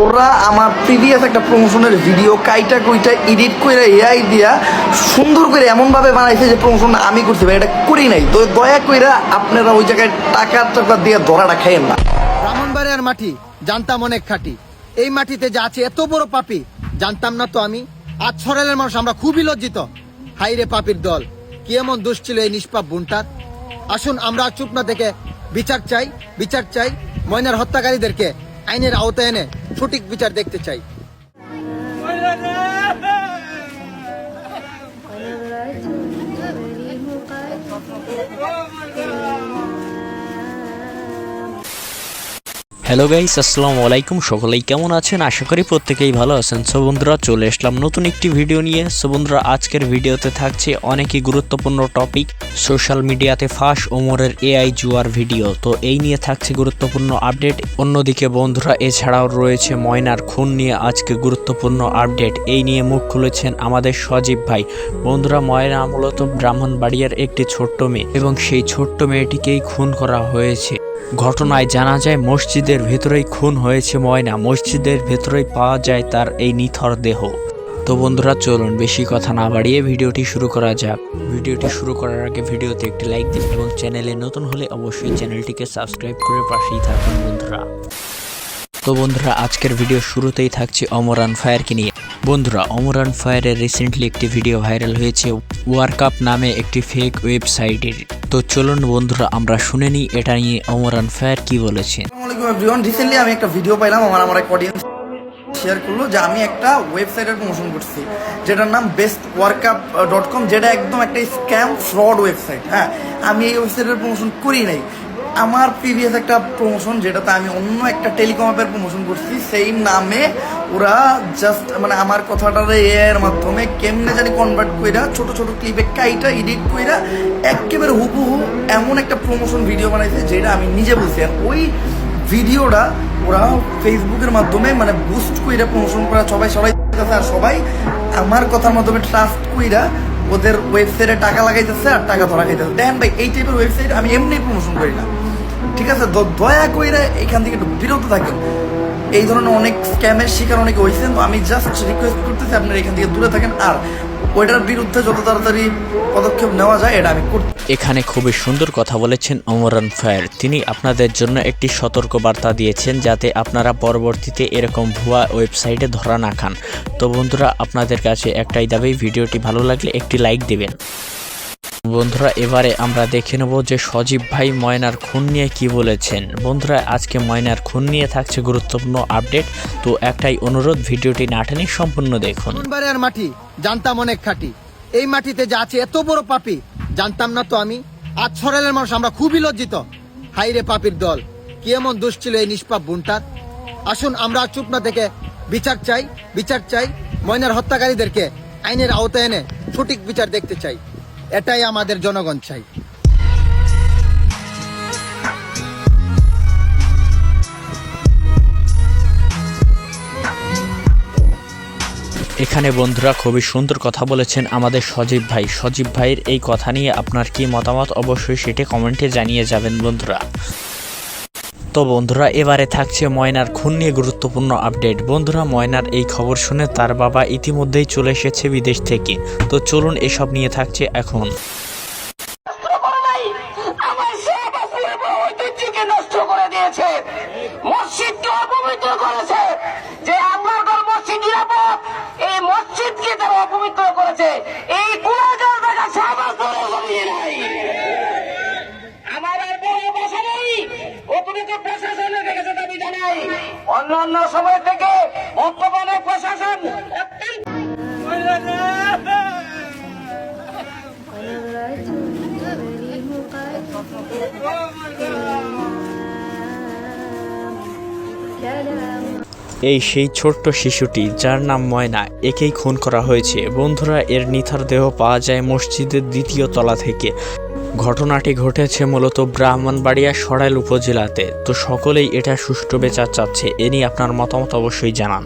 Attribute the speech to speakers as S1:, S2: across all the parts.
S1: ওরা আমার প্রিভিয়াস একটা প্রমোশনের ভিডিও কাইটা কুইটা এডিট করে এআই দিয়া সুন্দর করে এমনভাবে বানাইছে যে প্রমোশনটা আমি করছি ভাই, এটা করি নাই। তো দয়া কইরা আপনারা ওই জায়গায় টাকা টাকা দিয়ে ধরাটা খাইয়েন না।
S2: ব্রাহ্মণবাড়িয়ার মাটি, জানতাম অনেক খাঁটি। এই মাটিতে যে আছে, এত বড় পাপি, জানতাম না তো আমি। আজ সরেলের মানুষ, আমরা খুবই লজ্জিত। হাই রে পাপির দল, কি এমন দোষ ছিল এই নিষ্পাপ বোনটার? আসুন, আমরা চুপ না থেকে বিচার চাই বিচার চাই ময়নার হত্যাকারীদেরকে আইনের আওতায় এনে সঠিক বিচার দেখতে চাই
S3: হ্যালো গাইস, আসসালামু আলাইকুম। সকলেই কেমন আছেন? আশা করি প্রত্যেকেই ভালো আছেন। সো বন্ধুরা, চলে আসলাম নতুন একটি ভিডিও নিয়ে। সো বন্ধুরা, আজকের ভিডিওতে থাকছে অনেকই গুরুত্বপূর্ণ টপিক সোশ্যাল মিডিয়াতে ফাঁস ওমরের এআই জুয়ার ভিডিও। তো এই নিয়ে থাকছে গুরুত্বপূর্ণ আপডেট অন্যদিকে বন্ধুরা, এছাড়াও রয়েছে ময়নার খুন নিয়ে আজকে গুরুত্বপূর্ণ আপডেট এই নিয়ে মুখ খুলেছেন আমাদের সজীব ভাই। বন্ধুরা, ময়না মূলত ব্রাহ্মণবাড়িয়ার একটি ছোট্ট মেয়ে এবং সেই ছোট্ট মেয়েটিকেই খুন করা হয়েছে। ঘটনায় জানা যায়, মসজিদের ভেতরেই খুন হয়েছে ময়না। মসজিদের ভেতরেই পাওয়া যায় তার এই নিথর দেহ। তো বন্ধুরা, চলুন বেশি কথা না বাড়িয়ে ভিডিওটি শুরু করা যাক। ভিডিওটি শুরু করার আগে ভিডিওতে একটি লাইক দিন এবং চ্যানেলে নতুন হলে অবশ্যই চ্যানেলটিকে সাবস্ক্রাইব করে পাশেই থাকুন বন্ধুরা। তো বন্ধুরা, আজকের ভিডিও শুরুতেই থাকছে অমরান ফায়ারকে নিয়ে। বন্ধুরা, অমরান ফায়ারের রিসেন্টলি একটি ভিডিও ভাইরাল হয়েছে ওয়ার্কআপ নামে একটি ফেক ওয়েবসাইটের তো চলুন বন্ধুরা, আমরা শুনে নিই, এটা নিয়ে অমরান ফায়ার কি বলেছেন
S1: রিসেন্টলি আমি একটা ভিডিও পাইলাম, আমার আমার এক অডিয়েন্স শেয়ার করল যে আমি একটা ওয়েবসাইটের প্রমোশন করছি, যেটার নাম বেস্ট ওয়ার্কআপ ডট কম যেটা একদম একটা স্ক্যাম ফ্রড ওয়েবসাইট হ্যাঁ আমি এই ওয়েবসাইটের প্রমোশন করি নাই। আমার প্রিভিয়াস একটা প্রমোশন যেটাতে আমি অন্য একটা টেলিকম অ্যাপের প্রমোশন করছি, সেই নামে ওরা জাস্ট মানে আমার কথাটার এর মাধ্যমে কেমনে জানি কনভার্ট কইরা, ছোট ছোট ক্লিপে কাইটা এডিট কইরা একেবারে হুবহু এমন একটা প্রমোশন ভিডিও বানাইছে যেটা আমি নিজে বলছি। আর ওই ভিডিওটা ওরা ফেসবুকের মাধ্যমে মানে বুস্ট কইরা প্রমোশন করা সবাই সবাই আর সবাই আমার কথার মাধ্যমে ট্রাস্ট কইরা ওদের ওয়েবসাইটে টাকা লাগাইতেছে আর টাকা ধরা খাইতেছে। দেন ভাই, এই টাইপের ওয়েবসাইট আমি এমনি প্রমোশন করি না। ঠিক আছে? দয়া করে এখান থেকে একটু বিরত থাকেন। এই ধরনের অনেক স্ক্যামের শিকার অনেকে হয়েছেন তো আমি জাস্ট রিকোয়েস্ট করতেছি আপনারা এখান থেকে দূরে থাকেন। আর ওইটার বিরুদ্ধে যত তাড়াতাড়ি পদক্ষেপ নেওয়া যায়, এটা আমি করতে
S3: এখানে খুবই সুন্দর কথা বলেছেন অমরান ফায়ার তিনি আপনাদের জন্য একটি সতর্ক বার্তা দিয়েছেন যাতে আপনারা পরবর্তীতে এরকম ভুয়া ওয়েবসাইটে ধরা না খান। তো বন্ধুরা, আপনাদের কাছে একটাই দাবি, ভিডিওটি ভালো লাগলে একটি লাইক দিবেন। বন্ধুরা, এবারে আমরা দেখে নেব যে সজীব ভাই ময়নার খুন নিয়ে কি বলেছেন। বন্ধুরা, আজকে ময়নার খুন নিয়ে থাকছে গুরুত্বপূর্ণ আপডেট। তো একটাই অনুরোধ, ভিডিওটি না টেনে সম্পূর্ণ দেখুন।
S2: মাটি? জানতাম অনেক খাঁটি। এই মাটিতে যে আছে, এত বড় পাপি। জানতাম না তো আমি। আজ সরেলের মানুষ, আমরা খুবই লজ্জিত। হাই রে পাপির দল। কি এমন দোষ ছিল এই নিষ্পাপ বোনটার? আসুন, আমরা চুপ না থেকে বিচার চাই বিচার চাই। ময়নার হত্যাকারীদেরকে আইনের আওতায় এনে সঠিক বিচার দেখতে চাই। এটাই আমাদের জনগণ চাই।
S3: এখানে বন্ধুরা খুবই সুন্দর কথা বলেছেন আমাদের সজীব ভাই। সজীব ভাইয়ের এই কথা নিয়ে আপনার কি মতামত? অবশ্যই সেটি কমেন্টে জানিয়ে যাবেন বন্ধুরা। তো বন্ধুরা, এবারে থাকছে ময়নার খুন নিয়ে গুরুত্বপূর্ণ আপডেট। বন্ধুরা, ময়নার এই খবর শুনে তার বাবা ইতিমধ্যেই চলে এসেছে বিদেশ থেকে। তো চলুন এসব নিয়ে থাকছে এখন।
S4: করে দিয়েছে যে আপনার ঘর মসজিদ নিরাপদ এই মসজিদকে তারা অপবিত্র করেছে এই গুণাগার দেখা সাবাস করে কমিয়ে নাই আমার আর বড় ভাষা নেই অতিরিক্ত প্রশাসনের কাছে দাবি জানাই অন্যান্য সময় থেকে বর্তমানে প্রশাসন
S3: এই সেই ছোট্ট শিশুটি, যার নাম ময়না, একেই খুন করা হয়েছে। বন্ধুরা, এর নিথার দেহ পাওয়া যায় মসজিদের দ্বিতীয় তলা থেকে। ঘটনাটি ঘটেছে মূলত ব্রাহ্মণবাড়িয়া সরাইল উপজেলাতে। তো সকলেই এটা সুষ্ঠু বিচার চাচ্ছে, এ নিয়ে আপনার মতামত অবশ্যই জানান।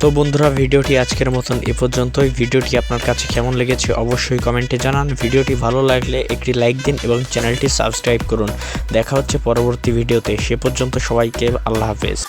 S3: তো বন্ধুরা, ভিডিওটি আজকের মতন এ পর্যন্তই। ভিডিওটি আপনার কাছে কেমন লেগেছে অবশ্যই কমেন্টে জানান। ভিডিওটি ভালো লাগলে একটি লাইক দিন এবং চ্যানেলটি সাবস্ক্রাইব করুন। দেখা হচ্ছে পরবর্তী ভিডিওতে। সে পর্যন্ত সবাইকে আল্লাহ হাফেজ।